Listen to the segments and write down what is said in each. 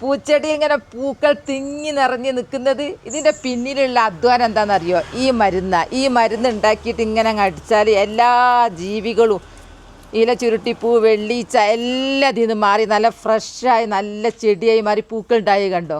പൂച്ചെടി ഇങ്ങനെ പൂക്കൾ തിങ്ങി നിറഞ്ഞ് നിൽക്കുന്നത് ഇതിന്റെ പിന്നിലുള്ള അധ്വാനം എന്താണെന്നറിയോ? ഈ മരുന്ന. ഈ മരുന്ന് ഉണ്ടാക്കിയിട്ട് ഇങ്ങനെ അടിച്ചാൽ എല്ലാ ജീവികളും ഇല ചുരുട്ടിപ്പൂ വെള്ളീച്ച എല്ലാ ഇതിൽ നിന്ന് മാറി നല്ല ഫ്രഷായി നല്ല ചെടിയായി മാറി പൂക്കൾ ഉണ്ടായി കണ്ടോ?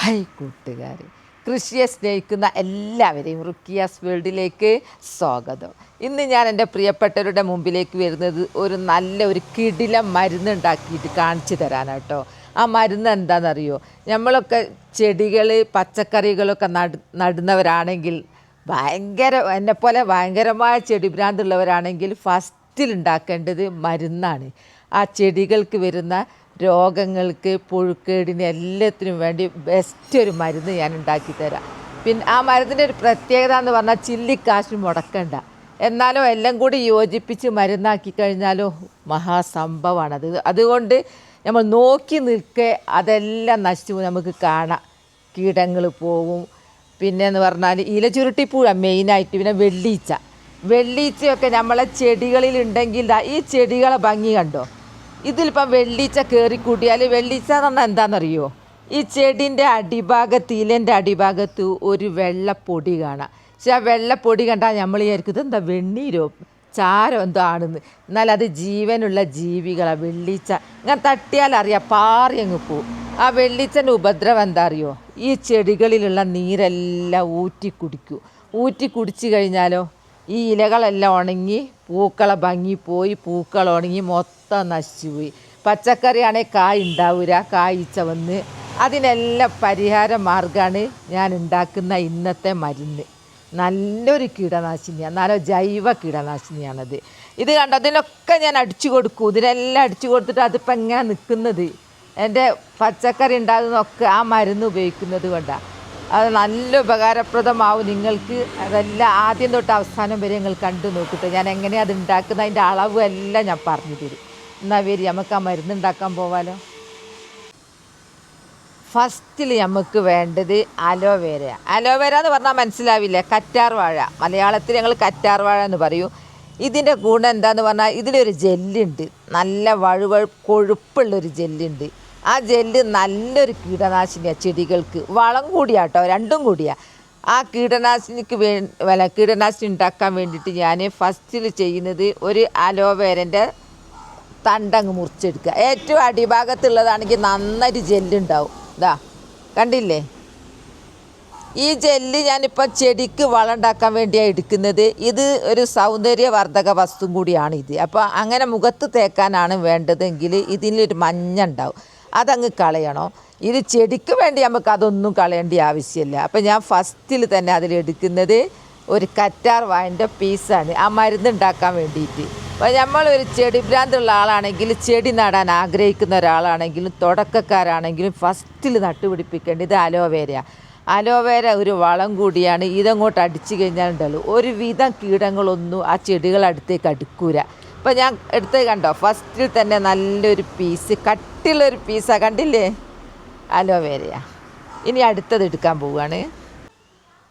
ഹൈ കൂട്ടുകാർ കൃഷിയെ സ്നേഹിക്കുന്ന എല്ലാവരെയും റുക്കിയാസ് വേൾഡിലേക്ക് സ്വാഗതം. ഇന്ന് ഞാൻ എന്റെ പ്രിയപ്പെട്ടവരുടെ മുമ്പിലേക്ക് വരുന്നത് ഒരു നല്ല ഒരു കിടില മരുന്ന് ഉണ്ടാക്കിയിട്ട് കാണിച്ചു തരാനാട്ടോ. ആ മരുന്ന് എന്താണെന്നറിയോ നമ്മളൊക്കെ ചെടികൾ പച്ചക്കറികളൊക്കെ നട നടുന്നവരാണെങ്കിൽ ഭയങ്കര എന്നെപ്പോലെ ഭയങ്കരമായ ചെടി ഭ്രാന്തുള്ളവരാണെങ്കിൽ ഫസ്റ്റിൽ ഉണ്ടാക്കേണ്ടത് മരുന്നാണ്. ആ ചെടികൾക്ക് വരുന്ന രോഗങ്ങൾക്ക് പുഴുക്കേടിന് എല്ലാത്തിനും വേണ്ടി ബെസ്റ്റ് ഒരു മരുന്ന് ഞാൻ ഉണ്ടാക്കി തരാം. പിന്നെ ആ മരുന്നിന്റെ ഒരു പ്രത്യേകത എന്ന് പറഞ്ഞാൽ ചില്ലിക്കാശ് മുടക്കണ്ട. എന്നാലോ എല്ലാം കൂടി യോജിപ്പിച്ച് മരുന്നാക്കി കഴിഞ്ഞാലോ മഹാസംഭവമാണത് അതുകൊണ്ട് നമ്മൾ നോക്കി നിൽക്കെ അതെല്ലാം നശിച്ചു നമുക്ക് കാണാം. കീടങ്ങൾ പോവും. പിന്നെ എന്ന് പറഞ്ഞാൽ ഇല ചുരുട്ടിപ്പൂഴ മെയിനായിട്ട് പിന്നെ വെള്ളീച്ച. വെള്ളീച്ചയൊക്കെ നമ്മളെ ചെടികളിലുണ്ടെങ്കിൽ ഈ ചെടികളെ ഭംഗി കണ്ടോ? ഇതിലിപ്പം വെള്ളീച്ച കയറി കൂട്ടിയാൽ വെള്ളീച്ച എന്ന് പറഞ്ഞാൽ എന്താണെന്നറിയോ? ഈ ചെടിന്റെ അടിഭാഗത്ത് ഇലന്റെ അടിഭാഗത്ത് ഒരു വെള്ളപ്പൊടി കാണാം. പക്ഷെ ആ വെള്ളപ്പൊടി കണ്ടാൽ നമ്മൾ വിചാരിക്കും ഇതെന്താ വെണ്ണീരോ? ചാരം എന്തോ ആണെന്ന്. എന്നാൽ അത് ജീവനുള്ള ജീവികളാണ് വെള്ളീച്ച. ഇങ്ങനെ തട്ടിയാൽ അറിയാം പാറി അങ്ങ് പോവും. ആ വെള്ളീച്ചന്റെ ഉപദ്രവം എന്താ അറിയോ? ഈ ചെടികളിലുള്ള നീരെല്ലാം ഊറ്റി കുടിക്കൂ. ഊറ്റി കുടിച്ചു കഴിഞ്ഞാലോ ഈ ഇലകളെല്ലാം ഉണങ്ങി പൂക്കളെ ഭംഗിപ്പോയി പോയി പൂക്കൾ ഉണങ്ങി മൊത്തം നശിച്ചു പോയി. പച്ചക്കറിയാണെങ്കിൽ കായ് ഉണ്ടാവില്ല കായ്ച്ച വന്ന്. അതിനെല്ലാം പരിഹാര മാർഗമാണ് ഞാൻ ഉണ്ടാക്കുന്ന ഇന്നത്തെ മരുന്ന്. നല്ലൊരു കീടനാശിനിയാണ് നല്ല ജൈവ കീടനാശിനിയാണത്. ഇത് കണ്ടോ? ഇതിനൊക്കെ ഞാൻ അടിച്ചു കൊടുക്കും. ഇതിനെല്ലാം അടിച്ചു കൊടുത്തിട്ട് അതിപ്പോൾ എങ്ങനെ നിൽക്കുന്നത് എന്റെ പച്ചക്കറി ഉണ്ടാകുന്നതൊക്കെ ആ മരുന്ന് ഉപയോഗിക്കുന്നത് കൊണ്ടാണ് അത് നല്ല ഉപകാരപ്രദമാവും നിങ്ങൾക്ക്. അതെല്ലാം ആദ്യം തൊട്ട് അവസാനം വരെ നിങ്ങൾ കണ്ടു നോക്കിയിട്ട് ഞാൻ എങ്ങനെയാണ് അത് ഉണ്ടാക്കുന്നത്? അതിന്റെ അളവ് എല്ലാം ഞാൻ പറഞ്ഞു തരും. എന്നാൽ വരി നമുക്ക് ആ മരുന്ന് ഉണ്ടാക്കാൻ പോവാലോ. ഫസ്റ്റിൽ നമുക്ക് വേണ്ടത് അലോവേര. അലോവേര എന്ന് പറഞ്ഞാൽ മനസ്സിലാവില്ല? കറ്റാർ വാഴ. മലയാളത്തിൽ ഞങ്ങൾ കറ്റാർ വാഴ എന്ന് പറയും. ഇതിന്റെ ഗുണം എന്താന്ന് പറഞ്ഞാൽ ഇതിലൊരു ജെല്ലുണ്ട്. നല്ല വഴുവഴു കൊഴുപ്പുള്ളൊരു ജെല്ലുണ്ട്. ആ ജെല്ല് നല്ലൊരു കീടനാശിനിയാണ് ചെടികൾക്ക്. വളം കൂടിയാട്ടോ രണ്ടും കൂടിയാ. ആ കീടനാശിനിക്ക് വേ വല്ല കീടനാശിനി ഉണ്ടാക്കാൻ വേണ്ടിയിട്ട് ഞാൻ ഫസ്റ്റിൽ ചെയ്യുന്നത് ഒരു അലോവേരന്റെ തണ്ടങ്ങ് മുറിച്ചെടുക്കുക. ഏറ്റവും അടിഭാഗത്തുള്ളതാണെങ്കിൽ നന്നായിട്ട് ജെല്ലുണ്ടാവും. ഇതാ കണ്ടില്ലേ? ഈ ജെല്ല് ഞാനിപ്പോൾ ചെടിക്ക് വളം ഉണ്ടാക്കാൻ വേണ്ടിയാണ് എടുക്കുന്നത്. ഇത് ഒരു സൗന്ദര്യവർദ്ധക വസ്തു കൂടിയാണ് ഇത്. അപ്പോൾ അങ്ങനെ മുഖത്ത് തേക്കാനാണ് വേണ്ടതെങ്കിൽ ഇതിലൊരു മഞ്ഞ ഉണ്ടാവും. അതങ്ങ് കളയണം. ഇത് ചെടിക്ക് വേണ്ടി നമുക്ക് അതൊന്നും കളയേണ്ട ആവശ്യമില്ല. അപ്പോൾ ഞാൻ ഫസ്റ്റിൽ തന്നെ അതിലെടുക്കുന്നത് ഒരു കറ്റാർ വായന്റെ പീസാണ്. ആ മരുന്ന് ഉണ്ടാക്കാൻ വേണ്ടിയിട്ട്. ഒരു ചെടി ഭ്രാന്തുള്ള ആളാണെങ്കിൽ ചെടി നടാൻ ആഗ്രഹിക്കുന്ന ഒരാളാണെങ്കിലും തുടക്കക്കാരാണെങ്കിലും ഫസ്റ്റിൽ നട്ടുപിടിപ്പിക്കേണ്ടത് അലോവേരയാണ് അലോവേര ഒരു വളം കൂടിയാണ്. ഇതങ്ങോട്ട് അടിച്ചു കഴിഞ്ഞാൽ ഉണ്ടല്ലോ. ഒരുവിധം കീടങ്ങളൊന്നും ആ ചെടികൾ അടുത്തേക്ക് അടുക്കൂല. ഇപ്പം ഞാൻ എടുത്ത് കണ്ടോ? ഫസ്റ്റിൽ തന്നെ നല്ലൊരു പീസ് കട്ടിലൊരു പീസാണ് കണ്ടില്ലേ? അലോവേരയാ ഇനി അടുത്തത് എടുക്കാൻ പോവുകയാണ്.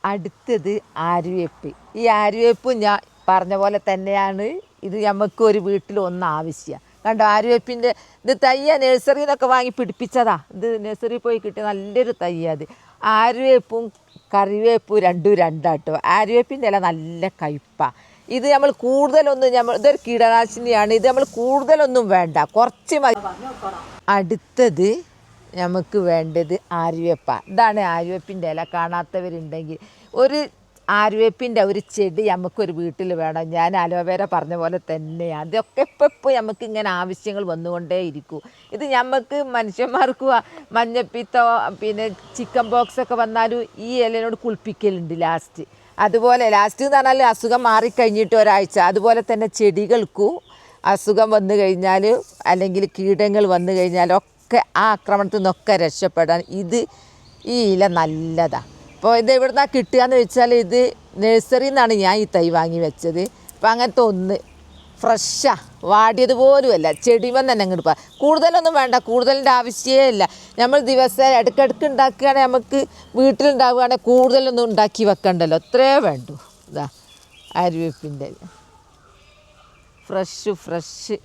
അടുത്തത് ആര്യവേപ്പ്. ഈ ആര്യവേപ്പ് ഞാൻ പറഞ്ഞ പോലെ തന്നെയാണ്. ഇത് നമുക്ക് ഒരു വീട്ടിൽ ഒന്ന് ആവശ്യമാണ് കണ്ടോ ആര്യവേപ്പിന്റെ ഇത് തയ്യ നഴ്സറിയിൽ നിന്നൊക്കെ വാങ്ങി പിടിപ്പിച്ചതാ. ഇത് നഴ്സറി പോയി കിട്ടിയ നല്ലൊരു തയ്യ അത്. ആര്യവേപ്പും കറിവേപ്പും രണ്ടും രണ്ടാട്ടോ. ആര്യവേപ്പിന്റെ ഇല നല്ല കയ്പ്പാണ് ഇത് നമ്മൾ കൂടുതലൊന്നും നമ്മൾ ഇതൊരു കീടനാശിനിയാണ്. ഇത് നമ്മൾ കൂടുതലൊന്നും വേണ്ട. കുറച്ച് മതി അടുത്തത് നമുക്ക് വേണ്ടത് ആര്യവേപ്പ. ഇതാണ് ആര്യവേപ്പിന്റെ ഇല. കാണാത്തവരുണ്ടെങ്കിൽ ഒരു ആര്യവേപ്പിന്റെ ഒരു ചെടി നമുക്കൊരു വീട്ടിൽ വേണം. ഞാൻ അലോവേര പറഞ്ഞ പോലെ തന്നെയാണ് അതൊക്കെ ഇപ്പോൾ ഇപ്പോൾ നമുക്ക് ഇങ്ങനെ ആവശ്യങ്ങൾ വന്നുകൊണ്ടേ ഇരിക്കൂ. ഇത് നമുക്ക് മനുഷ്യന്മാർക്ക് മഞ്ഞപ്പിത്തോ പിന്നെ ചിക്കൻ ബോക്സ് ഒക്കെ വന്നാലും ഈ ഇലനോട് കുളിപ്പിക്കലുണ്ട് ലാസ്റ്റ് അതുപോലെ ലാസ്റ്റ് എന്ന് പറഞ്ഞാൽ അസുഖം മാറിക്കഴിഞ്ഞിട്ട് ഒരാഴ്ച. അതുപോലെ തന്നെ ചെടികൾക്കും അസുഖം വന്നു കഴിഞ്ഞാൽ അല്ലെങ്കിൽ കീടങ്ങൾ വന്നു കഴിഞ്ഞാലൊക്കെ ആ ആക്രമണത്തിൽ നിന്നൊക്കെ രക്ഷപ്പെടാൻ ഇത് ഈ ഇല നല്ലതാണ് അപ്പോൾ ഇത് എവിടുന്നാ കിട്ടുകയെന്ന് വെച്ചാൽ ഇത് നഴ്സറിയിൽ നിന്നാണ് ഞാൻ ഈ തൈ വാങ്ങി വെച്ചത്. അപ്പം അങ്ങനത്തെ ഒന്ന് ഫ്രഷാ വാടിയത് പോലുമല്ല ചെടിമൻ തന്നെ അങ്ങോട്ട് പോകാം കൂടുതലൊന്നും വേണ്ട കൂടുതലിന്റെ ആവശ്യമേ ഇല്ല. നമ്മൾ ദിവസം ഇടയ്ക്കിടയ്ക്ക് ഉണ്ടാക്കുകയാണെങ്കിൽ നമുക്ക് വീട്ടിലുണ്ടാവുകയാണെങ്കിൽ കൂടുതലൊന്നും ഉണ്ടാക്കി വെക്കണ്ടല്ലോ അത്രേ വേണ്ടു. ഇതാ അരിവേപ്പിന്റെ ഫ്രഷ് ഫ്രഷ്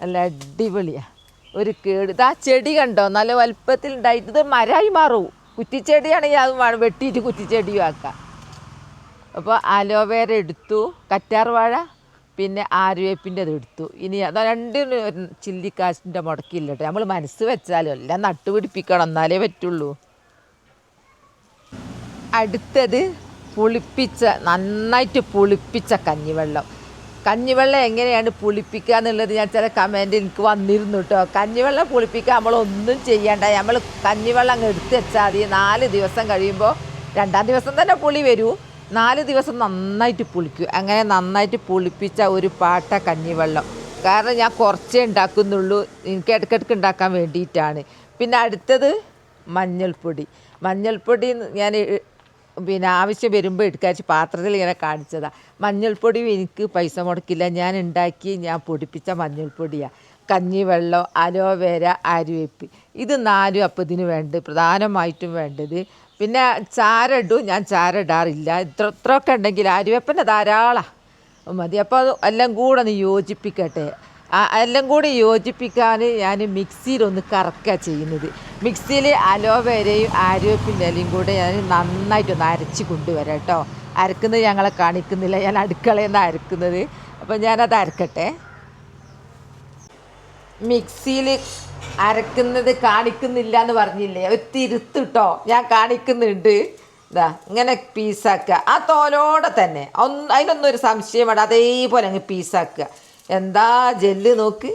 നല്ല അടിപൊളിയാണ് ഒരു കേട്. ഇതാ ചെടി കണ്ടോ? നല്ല വലുപ്പത്തിൽ ഉണ്ടായിട്ട് ഇത് മരമായി മാറും. കുറ്റിച്ചെടിയാണെങ്കിൽ അത് വേണം വെട്ടിയിട്ട് കുറ്റിച്ചെടിയും ആക്കാം. അപ്പോൾ അലോവേര എടുത്തു കറ്റാർ വാഴ പിന്നെ ആര്യവേപ്പിന്റെ അത് എടുത്തു. ഇനി അത് രണ്ടിനും ചില്ലിക്കാശിന്റെ മുടക്കില്ല കേട്ടോ നമ്മൾ മനസ്സ് വെച്ചാലും എല്ലാം നട്ടുപിടിപ്പിക്കണം എന്നാലേ പറ്റുള്ളൂ. അടുത്തത് പുളിപ്പിച്ച നന്നായിട്ട് പുളിപ്പിച്ച കഞ്ഞിവെള്ളം. കഞ്ഞിവെള്ളം എങ്ങനെയാണ് പുളിപ്പിക്കുക എന്നുള്ളത് ഞാൻ ചില കമന്റ് എനിക്ക് വന്നിരുന്നു കേട്ടോ കഞ്ഞിവെള്ളം പുളിപ്പിക്കുക നമ്മളൊന്നും ചെയ്യണ്ട. നമ്മൾ കഞ്ഞിവെള്ളം അങ്ങ് എടുത്ത് വെച്ചാൽ മതി. നാല് ദിവസം കഴിയുമ്പോൾ രണ്ടാം ദിവസം തന്നെ പുളി വരൂ. നാല് ദിവസം നന്നായിട്ട് പുളിക്കും. അങ്ങനെ നന്നായിട്ട് പുളിപ്പിച്ച ഒരു പാട്ട കഞ്ഞിവെള്ളം. കാരണം ഞാൻ കുറച്ചേ ഉണ്ടാക്കുന്നുള്ളൂ. എനിക്ക് ഇടയ്ക്കിടയ്ക്ക് ഉണ്ടാക്കാൻ വേണ്ടിയിട്ടാണ്. പിന്നെ അടുത്തത് മഞ്ഞൾപ്പൊടി. മഞ്ഞൾപ്പൊടി ഞാൻ പിന്നെ ആവശ്യം വരുമ്പോൾ എടുക്കാച്ച് പാത്രത്തിൽ ഇങ്ങനെ കാണിച്ചതാണ് മഞ്ഞൾപ്പൊടി എനിക്ക് പൈസ മുടക്കില്ല. ഞാൻ ഉണ്ടാക്കി ഞാൻ പൊടിപ്പിച്ച മഞ്ഞൾപ്പൊടിയാണ് കഞ്ഞിവെള്ളം അലോവേര ആര്യവേപ്പ് ഇത് നാലും അപ്പം ഇതിന് വേണ്ടത്. പ്രധാനമായിട്ടും വേണ്ടത്. പിന്നെ ചാര ഇടും ഞാൻ ചാര ഇടാറില്ല ഇത്ര ഇത്രയൊക്കെ ഉണ്ടെങ്കിൽ ആര്യവേപ്പന്റെ ധാരാളമാണ് മതി. അപ്പോൾ അത് എല്ലാം കൂടെ ഒന്ന് യോജിപ്പിക്കട്ടെ. എല്ലാം കൂടി യോജിപ്പിക്കാൻ ഞാൻ മിക്സിയിലൊന്ന് കറക്കുക ചെയ്യുന്നത്. മിക്സിയിൽ അലോവേരയും ആരോപ്പിന്റെ ഇലയും കൂടെ ഞാൻ നന്നായിട്ടൊന്ന് അരച്ച് കൊണ്ടുവരാം കേട്ടോ. അരക്കുന്നത് ഞങ്ങളെ കാണിക്കുന്നില്ല. ഞാൻ അടുക്കളയിൽ നിന്ന് അരക്കുന്നത്. അപ്പോൾ ഞാനത് അരക്കട്ടെ. മിക്സിയിൽ അരക്കുന്നത് കാണിക്കുന്നില്ല എന്ന് പറഞ്ഞില്ലേ ഒരു തിരുത്തിട്ടോ ഞാൻ കാണിക്കുന്നുണ്ട്. ഇതാ ഇങ്ങനെ പീസാക്കുക ആ തോലോടെ തന്നെ. ഒന്ന് അതിനൊന്നും ഒരു സംശയം വേണ്ട അതേപോലെ അങ്ങ് പീസാക്കുക എന്താ ജെല്ല് നോക്ക്.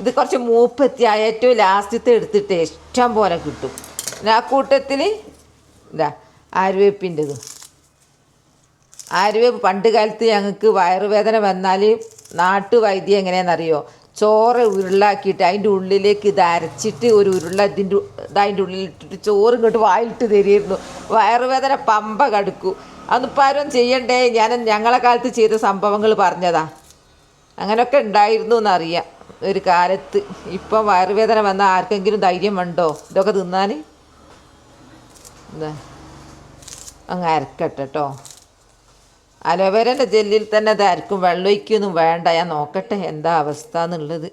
ഇത് കുറച്ച് മൂപ്പെത്തിയ ഏറ്റവും ലാസ്റ്റത്തെ എടുത്തിട്ട് ഇഷ്ടം പോലെ കിട്ടും. പിന്നെ ആ കൂട്ടത്തിൽ എന്താ ആര്യവേപ്പിന്റെതും. ആര്യവേപ്പ് പണ്ട് കാലത്ത് ഞങ്ങൾക്ക് വയറുവേദന വന്നാൽ നാട്ടുവൈദ്യം എങ്ങനെയാണെന്നറിയോ ചോറ് ഉരുളാക്കിയിട്ട് അതിന്റെ ഉള്ളിലേക്ക് ഇത് അരച്ചിട്ട് ഒരു ഉരുള ഇതിന്റെ ഇതിന്റെ ഉള്ളിലിട്ടിട്ട് ചോറ് ഇങ്ങോട്ട് വായിലിട്ട് തരുമായിരുന്നു വയറുവേദന പമ്പ കടുക്കൂ. അതൊന്നും ആരും ചെയ്യണ്ടേ? ഞാൻ ഞങ്ങളെ കാലത്ത് ചെയ്ത സംഭവങ്ങൾ പറഞ്ഞതാ. അങ്ങനെയൊക്കെ ഉണ്ടായിരുന്നു എന്നറിയാം. ഒരു കാലത്ത്. ഇപ്പം വയറുവേദന വന്നാൽ ആർക്കെങ്കിലും ധൈര്യം ഉണ്ടോ? ഇതൊക്കെ തിന്നാൻ അങ്ങ് അരക്കട്ടെ കേട്ടോ അലോവേരന്റെ ജെല്ലിൽ തന്നെ അത് അരക്കും വെള്ളമൊഴിക്കൊന്നും വേണ്ട. ഞാൻ നോക്കട്ടെ എന്താ അവസ്ഥ എന്നുള്ളത്.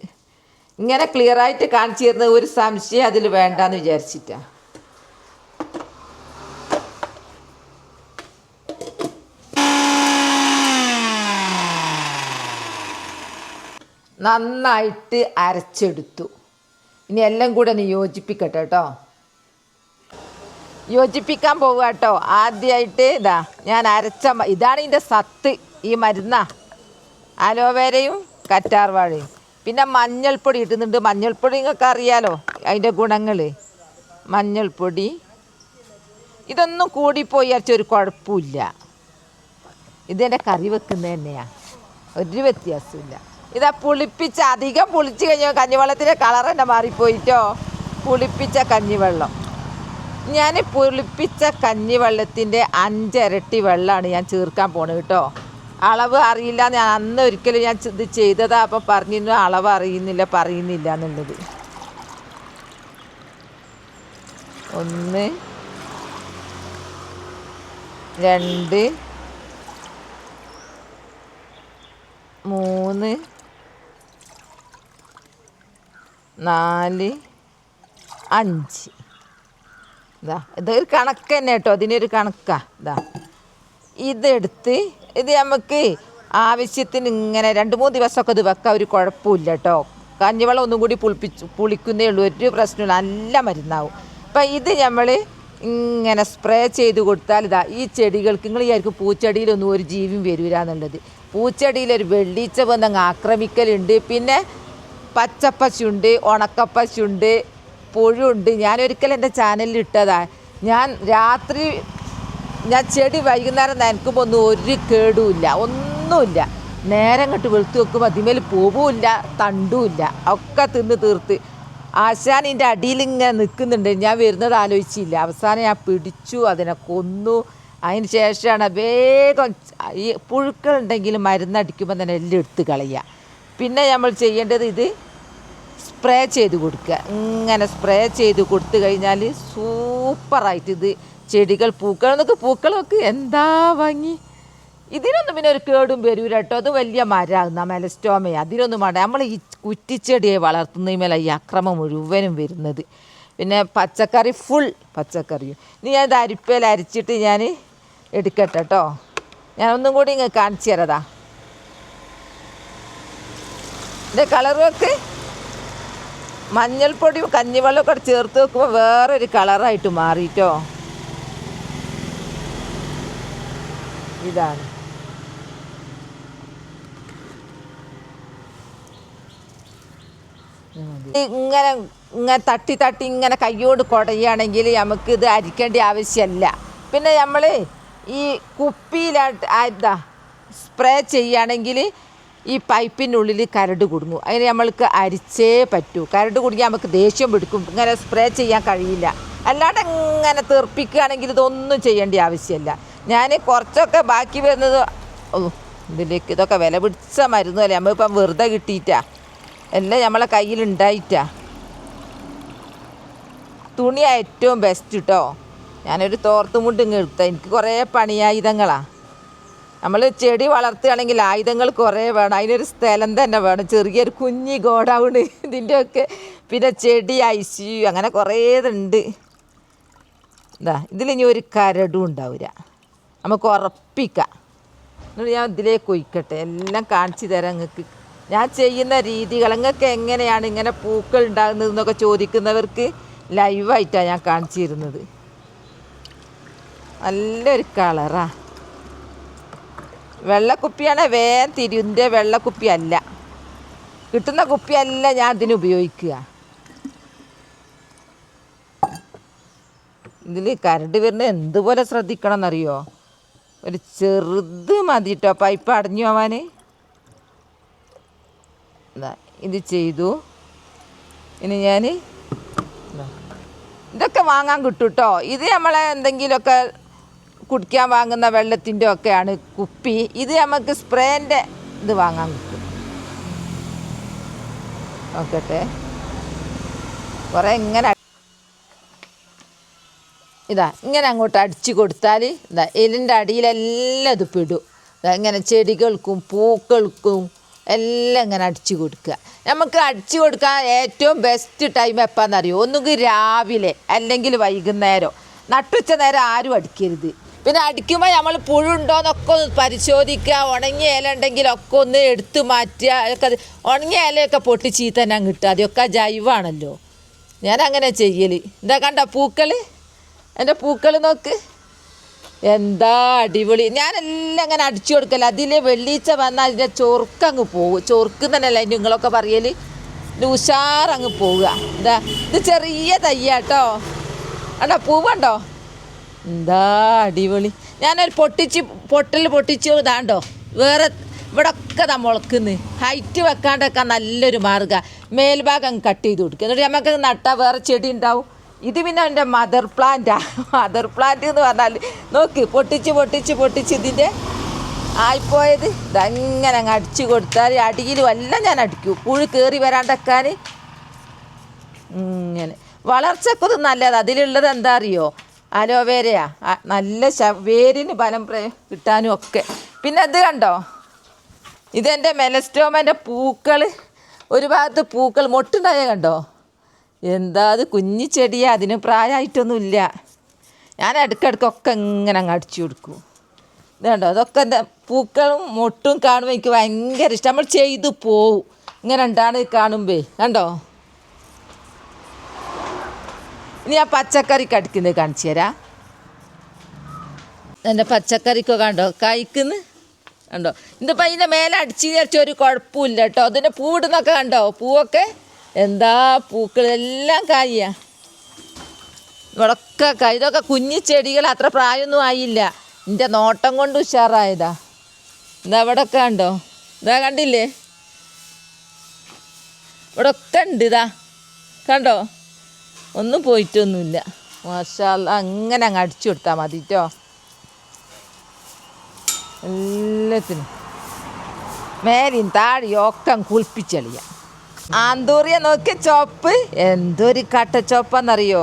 ഇങ്ങനെ ക്ലിയറായിട്ട് കാണിച്ചു തരുന്ന ഒരു സംശയം അതിൽ വേണ്ടാന്ന് വിചാരിച്ചിട്ടാ. നന്നായിട്ട് അരച്ചെടുത്തു. ഇനി എല്ലാം കൂടെ ഒന്ന് യോജിപ്പിക്കട്ടെ കേട്ടോ. യോജിപ്പിക്കാൻ പോവുക കേട്ടോ. ആദ്യമായിട്ട് ഇതാ ഞാൻ അരച്ച ഇതാണ് ഇതിന്റെ സത്ത് ഈ മരുന്ന. അലോവേരയും കറ്റാർവാഴയും. പിന്നെ മഞ്ഞൾപ്പൊടി ഇടുന്നുണ്ട്. മഞ്ഞൾപ്പൊടി നിങ്ങൾക്ക് അറിയാലോ അതിന്റെ ഗുണങ്ങൾ മഞ്ഞൾപ്പൊടി. ഇതൊന്നും കൂടിപ്പോയി അരച്ചൊരു കുഴപ്പമില്ല. ഇതെന്റെ കറി വെക്കുന്നത് തന്നെയാണ് ഒരു വ്യത്യാസമില്ല ഇതാ പുളിപ്പിച്ച അധികം പുളിച്ച് കഴിഞ്ഞ കഞ്ഞിവെള്ളത്തിന്റെ കളർ തന്നെ മാറിപ്പോയിട്ടോ പുളിപ്പിച്ച കഞ്ഞിവെള്ളം. ഞാൻ പുളിപ്പിച്ച കഞ്ഞിവെള്ളത്തിന്റെ അഞ്ചിരട്ടി വെള്ളമാണ് ഞാൻ ചേർക്കാൻ പോണത് കേട്ടോ അളവ് അറിയില്ല ഞാൻ അന്ന് ഒരിക്കലും ഞാൻ ഇത് ചെയ്തതാ അപ്പം പറഞ്ഞിരുന്നു അളവ് അറിയുന്നില്ല പറയുന്നില്ല എന്നുള്ളത്. ഒന്ന് രണ്ട് മൂന്ന് നാല് അഞ്ച്. ഇതാ ഇതൊരു കണക്ക് തന്നെ കേട്ടോ അതിനൊരു കണക്കാ. ഇതാ ഇതെടുത്ത് ഇത് നമുക്ക് ആവശ്യത്തിന് ഇങ്ങനെ രണ്ട് മൂന്ന് ദിവസമൊക്കെ ഇത് വെക്കാം ഒരു കുഴപ്പമില്ല കേട്ടോ. കഞ്ഞിവെള്ളം ഒന്നും കൂടി പുളിപ്പിച്ച് പുളിക്കുന്നേ ഉള്ളൂ ഒരു പ്രശ്നമില്ല നല്ല മരുന്നാവും. അപ്പം ഇത് നമ്മൾ ഇങ്ങനെ സ്പ്രേ ചെയ്ത് കൊടുത്താൽ ഇതാ ഈ ചെടികൾക്ക് നിങ്ങൾ വിചാരിക്കും പൂച്ചെടിയിലൊന്നും ഒരു ജീവിയും വരില്ല എന്നുള്ളത് പൂച്ചെടിയിലൊരു വെള്ളീച്ച വന്നങ്ങ് ആക്രമിക്കലുണ്ട്. പിന്നെ പച്ചപ്പശുണ്ട് ഉണക്കപ്പശുണ്ട് പുഴുണ്ട്. ഞാനൊരിക്കൽ എന്റെ ചാനലിൽ ഇട്ടതാ. ഞാൻ രാത്രി ഞാൻ ചെടി വൈകുന്നേരം നനക്കുമ്പോൾ ഒന്നും ഒരു കേടുമില്ല ഒന്നുമില്ല. നേരം കണ്ട് വെളുത്ത് വെക്കുമ്പോൾ അതിമേൽ പൂവുമില്ല തണ്ടുമില്ല. ഒക്കെ തിന്ന് തീർത്ത്. ആശാൻ എന്റെ അടിയിൽ ഇങ്ങനെ നിൽക്കുന്നുണ്ട്. ഞാൻ വരുന്നത് ആലോചിച്ചില്ല. അവസാനം ഞാൻ പിടിച്ചു അതിനെ കൊന്നു. അതിന് ശേഷമാണ് വേഗം ഈ പുഴുക്കളുണ്ടെങ്കിൽ മരുന്നടിക്കുമ്പോൾ തന്നെ എല്ലാം എടുത്ത് കളയുക. പിന്നെ നമ്മൾ ചെയ്യേണ്ടത് ഇത് സ്പ്രേ ചെയ്ത് കൊടുക്കുക. ഇങ്ങനെ സ്പ്രേ ചെയ്ത് കൊടുത്തു കഴിഞ്ഞാൽ സൂപ്പറായിട്ട് ഇത് ചെടികൾ പൂക്കൾ എന്നൊക്കെ പൂക്കളൊക്കെ എന്താ വാങ്ങി ഇതിനൊന്നും പിന്നെ ഒരു കേടും വരൂല കേട്ടോ. അത് വലിയ മരമാകുന്ന മെലസ്റ്റോമയ. അതിനൊന്നും വേണ്ട. നമ്മൾ ഈ കുറ്റിച്ചെടിയെ വളർത്തുന്നതിമേല ഈ അക്രമം മുഴുവനും വരുന്നത്. പിന്നെ പച്ചക്കറി ഫുൾ പച്ചക്കറിയും. ഇനി ഞാൻ ഇത് അരിപ്പയിൽ അരിച്ചിട്ട് ഞാൻ എടുക്കട്ടെ കേട്ടോ. ഞാൻ ഒന്നും കൂടി ഇങ്ങ് കാണിച്ചു തരതാ ഇതിന്റെ കളർ കഞ്ഞിവെള്ളം കഞ്ഞിവെള്ളമൊക്കെ ചേർത്ത് വെക്കുമ്പോൾ വേറൊരു കളറായിട്ട് മാറിയിട്ടോ ഇതാണ്. ഇങ്ങനെ ഇങ്ങനെ തട്ടി തട്ടി ഇങ്ങനെ കൈയോട് കുടയുകയാണെങ്കിൽ നമുക്ക് ഇത് അരിക്കേണ്ട ആവശ്യമല്ല പിന്നെ നമ്മൾ ഈ കുപ്പിയിലായിട്ട് ഇതാ സ്പ്രേ ചെയ്യുകയാണെങ്കിൽ ഈ പൈപ്പിനുള്ളിൽ കരട് കുടുങ്ങും. അതിന് നമ്മൾക്ക് അരിച്ചേ പറ്റൂ. കരട് കുടുങ്ങിയാൽ നമുക്ക് ദേഷ്യം പിടിക്കും. ഇങ്ങനെ സ്പ്രേ ചെയ്യാൻ കഴിയില്ല. അല്ലാണ്ട് ഇങ്ങനെ തെറിപ്പിക്കുകയാണെങ്കിൽ ഇതൊന്നും ചെയ്യേണ്ട ആവശ്യമില്ല. ഞാൻ കുറച്ചൊക്കെ ബാക്കി വരുന്നത് ഇതിലേക്ക് ഇതൊക്കെ വില പിടിച്ച മരുന്നല്ലേ നമ്മളിപ്പം വെറുതെ കിട്ടിയിട്ടാ. എല്ലാം നമ്മളെ കയ്യിൽ ഉണ്ടായിട്ടാ. തുണിയാണ് ഏറ്റവും ബെസ്റ്റ് കേട്ടോ ഞാനൊരു തോർത്തുമുണ്ട് ഇങ്ങ് എടുത്ത എനിക്ക് കുറേ പണിയായുധങ്ങളാണ് നമ്മൾ ചെടി വളർത്തുകയാണെങ്കിൽ ആയുധങ്ങൾ കുറേ വേണം. അതിനൊരു സ്ഥലം തന്നെ വേണം. ചെറിയൊരു കുഞ്ഞി ഗോഡൗണ് ഇതിന്റെയൊക്കെ. പിന്നെ ചെടി ഐസി അങ്ങനെ കുറേ ഇതുണ്ട്. ഇതിൽ ഇതിലിനി ഒരു കരടും ഉണ്ടാവില്ല നമുക്ക് ഉറപ്പിക്കാം. എന്നിട്ട് ഞാൻ ഇതിലേക്ക് ഒഴിക്കട്ടെ. എല്ലാം കാണിച്ചു തരാം നിങ്ങൾക്ക്. ഞാൻ ചെയ്യുന്ന രീതികൾ നിങ്ങൾക്ക് എങ്ങനെയാണ് ഇങ്ങനെ പൂക്കൾ ഉണ്ടാകുന്നതെന്നൊക്കെ ചോദിക്കുന്നവർക്ക് ലൈവായിട്ടാണ് ഞാൻ കാണിച്ചിരുന്നത്. നല്ലൊരു കളറാ. വെള്ളക്കുപ്പിയാണ് വേഗം തിരിന്റെ വെള്ളക്കുപ്പി അല്ല കിട്ടുന്ന കുപ്പിയല്ല ഞാൻ ഇതിന് ഉപയോഗിക്കുക. ഇതിൽ കരട് വരുന്നത് എന്തുപോലെ ശ്രദ്ധിക്കണം എന്നറിയോ ഒരു ചെറുത് മതി കേട്ടോ പൈപ്പ് അടഞ്ഞു പോവാൻ ഇത് ചെയ്തു. ഇനി ഞാൻ ഇതൊക്കെ വാങ്ങാൻ കിട്ടും കേട്ടോ ഇത് നമ്മളെ എന്തെങ്കിലുമൊക്കെ കുടിക്കാൻ വാങ്ങുന്ന വെള്ളത്തിന്റെ ഒക്കെയാണ് കുപ്പി. ഇത് നമുക്ക് സ്പ്രേന്റെ ഇത് വാങ്ങാൻ കിട്ടും. നോക്കട്ടെ. കുറേ ഇങ്ങനെ ഇതാ ഇങ്ങനെ അങ്ങോട്ട് അടിച്ചു കൊടുത്താൽ ഇതാ എലിന്റെ അടിയിലെല്ലാം ഇത് പെടും. ഇങ്ങനെ ചെടികൾക്കും പൂക്കൾക്കും എല്ലാം ഇങ്ങനെ അടിച്ചു കൊടുക്കുക. നമുക്ക് അടിച്ചു കൊടുക്കാൻ ഏറ്റവും ബെസ്റ്റ് ടൈം എപ്പോഴെന്നറിയോ ഒന്നുകിൽ രാവിലെ അല്ലെങ്കിൽ വൈകുന്നേരം. നട്ടുച്ച നേരം ആരും അടിക്കരുത്. പിന്നെ അടിക്കുമ്പോൾ നമ്മൾ പുഴുണ്ടോന്നൊക്കെ ഒന്ന് പരിശോധിക്കുക. ഉണങ്ങിയ ഇല ഉണ്ടെങ്കിൽ ഒക്കെ ഒന്ന് എടുത്തു മാറ്റുക. അതൊക്കെ ഉണങ്ങിയ ഇലയൊക്കെ പൊട്ടി ഈ തന്നെ അങ്ങ് കിട്ടുക അതൊക്കെ ജൈവാണല്ലോ. ഞാൻ അങ്ങനെ ചെയ്യൽ എന്താ കണ്ട പൂക്കൾ എന്റെ പൂക്കൾ നോക്ക്. എന്താ അടിപൊളി. ഞാനെല്ലാം അങ്ങനെ അടിച്ചു കൊടുക്കല. അതിൽ വെള്ളീച്ച വന്നാൽ അതിന്റെ ചൊറുക്കങ്ങ് പോകും. ചൊറുക്ക് തന്നെയല്ല അല്ല നിങ്ങളൊക്കെ പറയൽ ഉഷാറങ്ങ് പോവുക. എന്താ? ഇത് ചെറിയ തയ്യാട്ടോ കണ്ടോ? പൂവുണ്ടോ? എന്താ അടിപൊളി. ഞാനൊരു പൊട്ടിച്ച് പൊട്ടൽ പൊട്ടിച്ചു ഇതാണ്ടോ വേറെ ഇവിടെ ഒക്കെ നമ്മൾ മുളക്കുന്നു. ഹൈറ്റ് വെക്കാണ്ടൊക്കെ നല്ലൊരു മാർഗ മേൽഭാഗം കട്ട് ചെയ്ത് കൊടുക്കുക എന്നിട്ട് നമുക്ക് നട്ടാൽ വേറെ ചെടി ഉണ്ടാവും ഇത് പിന്നെ എന്റെ മദർ പ്ലാന്റാ മദർ പ്ലാന്റ് എന്ന് പറഞ്ഞാൽ നോക്ക് പൊട്ടിച്ച് പൊട്ടിച്ച് പൊട്ടിച്ച് ഇതിന്റെ ആയിപ്പോയത്. ഇതങ്ങനെ അങ്ങ് അടിച്ചു കൊടുത്താൽ അടിയിൽ എല്ലാം ഞാൻ അടിക്കും. പുഴു കയറി വരാണ്ടക്കാൻ ഇങ്ങനെ. വളർച്ചക്കൊന്നും നല്ലത്. അതിലുള്ളത് എന്താ അറിയോ? അലോവേരയാ. നല്ല ശ വേരിന് ബലം കിട്ടാനും ഒക്കെ. പിന്നെ ഇത് കണ്ടോ? ഇതെന്റെ മെലസ്റ്റോമന്റെ പൂക്കൾ ഒരു ഭാഗത്ത് പൂക്കൾ മൊട്ടുണ്ടായ കണ്ടോ? എന്താ അത് കുഞ്ഞു ചെടിയാ അതിന് പ്രായമായിട്ടൊന്നുമില്ല ഞാൻ ഇടയ്ക്കിടയ്ക്കൊക്കെ ഇങ്ങനെ അങ്ങ് അടിച്ചു കൊടുക്കും. ഇത് കണ്ടോ? അതൊക്കെ എന്താ പൂക്കളും മൊട്ടും കാണുമ്പോൾ എനിക്ക് ഭയങ്കര ഇഷ്ടം. നമ്മൾ ചെയ്തു പോവും. ഇങ്ങനെ ഉണ്ടാണ് കാണുമ്പേ. കണ്ടോ? ഇനി ആ പച്ചക്കറിക്ക് കടിക്കുന്നത് കാണിച്ചു തരാം. എന്റെ പച്ചക്കറിക്കൊക്കെ കണ്ടോ? കായ്ക്കുന്ന് കണ്ടോ? ഇതിപ്പോൾ അതിന്റെ മേലെ അടിച്ച് വിചാരിച്ച ഒരു കുഴപ്പമില്ല കേട്ടോ. അതിന്റെ പൂവിടുന്നൊക്കെ കണ്ടോ? പൂവൊക്കെ? എന്താ പൂക്കളെല്ലാം കായ ഇവിടൊക്കെ കായ ഇതൊക്കെ കുഞ്ഞു ചെടികൾ അത്ര പ്രായമൊന്നും ആയില്ല. എന്റെ നോട്ടം കൊണ്ട് ഉഷാറായതാ. എന്താ ഇവിടൊക്കെ കണ്ടോ? ഇതാ കണ്ടില്ലേ? ഇവിടെ ഒക്കെ ഉണ്ട് ഇതാ. കണ്ടോ? ഒന്നും പോയിട്ടൊന്നുമില്ല. മാഷാല്ല അങ്ങനെ അങ്ങ് അടിച്ചു കൊടുത്താൽ മതി കേട്ടോ എല്ലാത്തിനും. മേലെയും താഴെയും ഒക്കെ കുളിപ്പിച്ചളിയ. ആന്തൂറിയ നോക്കിയ ചോപ്പ്. എന്തൊരു കട്ട ചോപ്പാന്നറിയോ?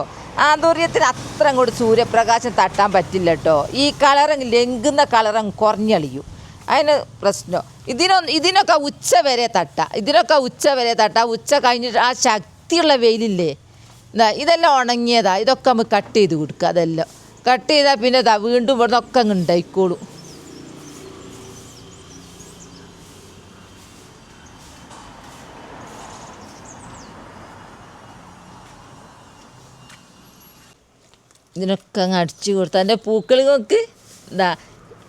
ആന്തൂര്യത്തിന് അത്ര അങ്ങോട്ട് സൂര്യപ്രകാശം തട്ടാൻ പറ്റില്ല കേട്ടോ ഈ കളറങ്ങ് ലംഘുന്ന കളറങ്ങ് കുറഞ്ഞളിയും. അതിന് പ്രശ്നം. ഇതിനൊന്നും ഇതിനൊക്കെ ഉച്ച വരെ തട്ടാം. ഇതിനൊക്കെ ഉച്ച വരെ തട്ടാം. ഉച്ച കഴിഞ്ഞിട്ട് ആ ശക്തിയുള്ള വെയിലില്ലേ? ഇതെല്ലാം ഉണങ്ങിയതാണ് ഇതൊക്കെ നമുക്ക് കട്ട് ചെയ്ത് കൊടുക്കുക അതെല്ലാം. കട്ട് ചെയ്താൽ പിന്നെ ഇതാ വീണ്ടും ഇവിടെ നിന്നൊക്കെ അങ്ങ് ഉണ്ടായിക്കോളും. ഇതിനൊക്കെ അങ്ങ് അടിച്ചു കൊടുത്തു എന്റെ പൂക്കൾ നോക്ക്. ഇതാ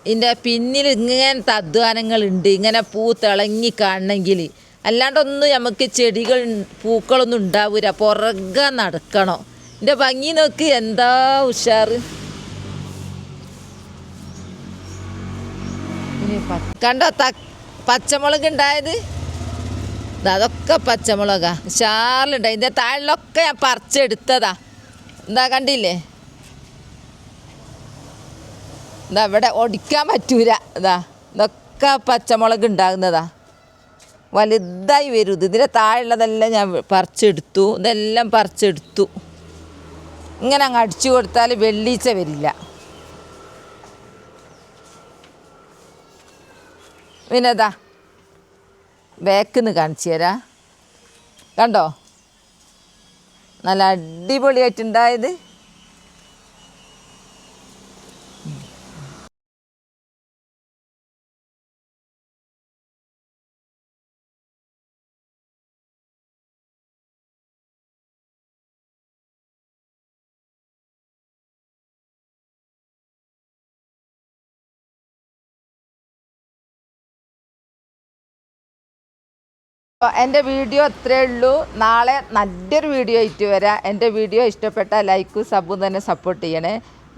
ഇതിന്റെ പിന്നിൽ ഇങ്ങനത്തെ അധ്വാനങ്ങളുണ്ട് ഇങ്ങനെ പൂ തിളങ്ങി കാണണമെങ്കിൽ അല്ലാണ്ടൊന്നും നമുക്ക് ചെടികൾ പൂക്കളൊന്നും ഉണ്ടാവില്ല പുറകെ നടക്കണോ. എന്റെ ഭംഗി നോക്ക്. എന്താ ഉഷാറ്? കണ്ടോ ത പച്ചമുളക് ഉണ്ടായത്? അതൊക്കെ പച്ചമുളകാ. ഉഷാറിലുണ്ട്. ഇതിന്റെ താഴിലൊക്കെ ഞാൻ പറിച്ചെടുത്തതാ. എന്താ കണ്ടില്ലേ? ഇതാ ഇവിടെ ഒടിക്കാൻ പറ്റൂല. ഇതാ ഇതൊക്കെ പച്ചമുളക് ഉണ്ടാകുന്നതാ. വലുതായി വരും. ഇത് ഇതിന്റെ താഴെയുള്ളതെല്ലാം ഞാൻ പറിച്ചെടുത്തു. ഇതെല്ലാം പറിച്ചെടുത്തു. ഇങ്ങനെ അങ്ങ് അടിച്ചു കൊടുത്താൽ വെള്ളീച്ച വരില്ല. പിന്നെതാ ബാക്കിന്ന് കാണിച്ചു തരാ. കണ്ടോ? നല്ല അടിപൊളിയായിട്ടുണ്ടായത് അപ്പോൾ എന്റെ വീഡിയോ അത്രേ ഉള്ളൂ. നാളെ നല്ലൊരു വീഡിയോ ആയിട്ട് വരാം. എന്റെ വീഡിയോ ഇഷ്ടപ്പെട്ട ലൈക്കും സബും തന്നെ സപ്പോർട്ട് ചെയ്യണേ.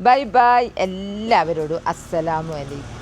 Bye bye. എല്ലാവരോടും അസ്സലാമു അലൈക്കും.